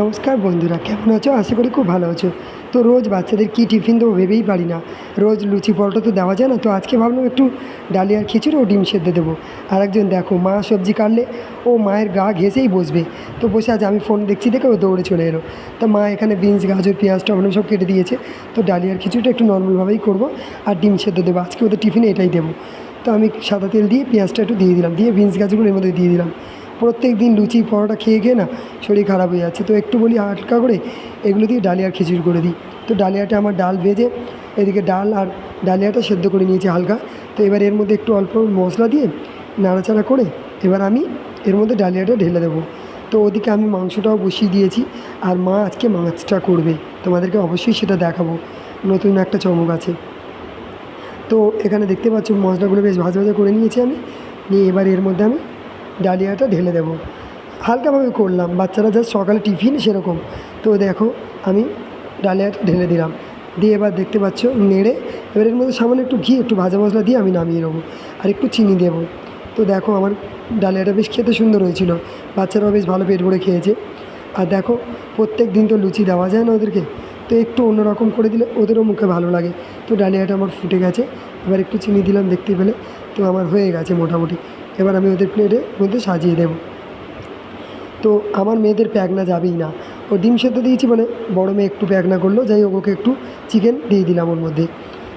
নমস্কার বন্ধুরা, কেমন আছো? আশা করি খুব ভালো আছো। তো রোজ বাচ্চাদের কী টিফিন দেবো ভেবেই পারি না। রোজ লুচি পরোটা তো দেওয়া যায় না, তো আজকে ভাবলাম একটু ডালিয়ার খিচুড়ি ও ডিম সেদ্ধ দেবো। আর একজন দেখো, মা সবজি কাটলে ও মায়ের গা ঘেসেই বসবে। তো বসে আছে আমি ফোন দেখছি দেখে ও দৌড়ে চলে এলো। তো মা এখানে বিনস, গাজর পেঁয়াজ টমেটো সব কেটে দিয়েছে। তো ডালিয়ার খিচুড়িটা একটু নর্মালভাবেই করব আর ডিম সেদ্ধ দেবো। আজকে ওদের টিফিনে এটাই দেবো। তো আমি সাদা তেল দিয়ে পেঁয়াজটা একটু দিয়ে দিলাম, দিয়ে বিনস, গাজরগুলো এর মধ্যে দিয়ে দিলাম। প্রত্যেক দিন লুচি, পরোটা খেয়ে খেয়ে না শরীর খারাপ হয়ে যাচ্ছে। তো একটু বলি হালকা করে এগুলো দিয়ে ডালিয়ার খিচুড়ি করে দিই। তো ডালিয়াটা আমার ডাল ভেজে এদিকে ডাল আর ডালিয়াটা সেদ্ধ করে নিয়েছি হালকা। তো এবার এর মধ্যে একটু অল্প মশলা দিয়ে নাড়াচাড়া করে এবার আমি এর মধ্যে ডালিয়াটা ঢেলে দেবো। তো ওদিকে আমি মাংসটাও বসিয়ে দিয়েছি আর মা আজকে মাছটা করবে। তোমাদেরকে অবশ্যই সেটা দেখাবো। নতুন একটা চমক আছে। তো এখানে দেখতে পাচ্ছ মশলাগুলো বেশ ভাজা ভাজা করে নিয়েছি আমি। নিয়ে এবার এর মধ্যে আমি ডালিয়াটা ঢেলে দেবো। হালকাভাবে করলাম, বাচ্চারা যা সকালে টিফিন সেরকম। তো দেখো, আমি ডালিয়াটা ঢেলে দিলাম। দিয়ে এবার দেখতে পাচ্ছ নেড়ে, এবার এর মধ্যে সামান্য একটু ঘি, একটু ভাজা মশলা দিয়ে আমি নামিয়ে নেব। আর একটু চিনি দেবো। তো দেখো, আমার ডালিয়াটা বেশ খেতে সুন্দর হয়েছিল। বাচ্চারাও বেশ ভালো পেট ভরে খেয়েছে। আর দেখো, প্রত্যেক দিন তো লুচি দেওয়া যায় না ওদেরকে। তো একটু অন্যরকম করে দিলে ওদেরও মুখে ভালো লাগে। তো ডালিয়াটা আমার ফুটে গেছে। এবার একটু চিনি দিলাম দেখতে পেলে। তো আমার হয়ে গেছে মোটামুটি। এবার আমি ওদের প্লেটের মধ্যে সাজিয়ে দেবো। তো আমার মেয়েদের প্যাকনা যাবেই না। ও ডিম সেদ্ধ দিয়েছি বলে বড় মেয়ে একটু প্যাকনা করল, যাই হোক ওকে একটু চিকেন দিয়ে দিলাম ওর মধ্যে।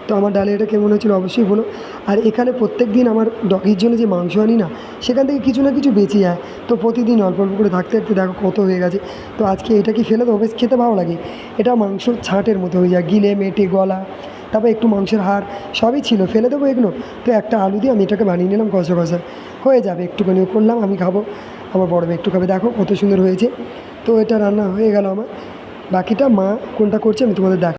তো আমার ডালিয়াটা কেমন হয়েছিল অবশ্যই বলো। আর এখানে প্রত্যেক দিন আমার ডগির জন্য যে মাংস আনি না, সেখান থেকে কিছু না কিছু বেঁচে যায়। তো প্রতিদিন অল্প অল্প করে থাকতে থাকতে দেখো কত হয়ে গেছে। তো আজকে এটা কি ফেলে দেবো? বেশ খেতে ভালো লাগে। এটা মাংস ছাঁটের মতো হয়ে যায়, গিলে, মেটে, গলা। তারপর একটু মাংসের হাড় সবই ছিল, ফেলে দেবো এগুলো। তো একটা আলু দিয়ে আমি এটাকে বানিয়ে নিলাম কষা কষা হয়ে যাবে একটুখানি করলাম, আমি খাব, আমার বড় একটু খাবে। দেখো কত সুন্দর হয়েছে। তো এটা রান্না হয়ে গেল আমার। বাকিটা মা কোনটা করছে আমি তোমাদের দেখ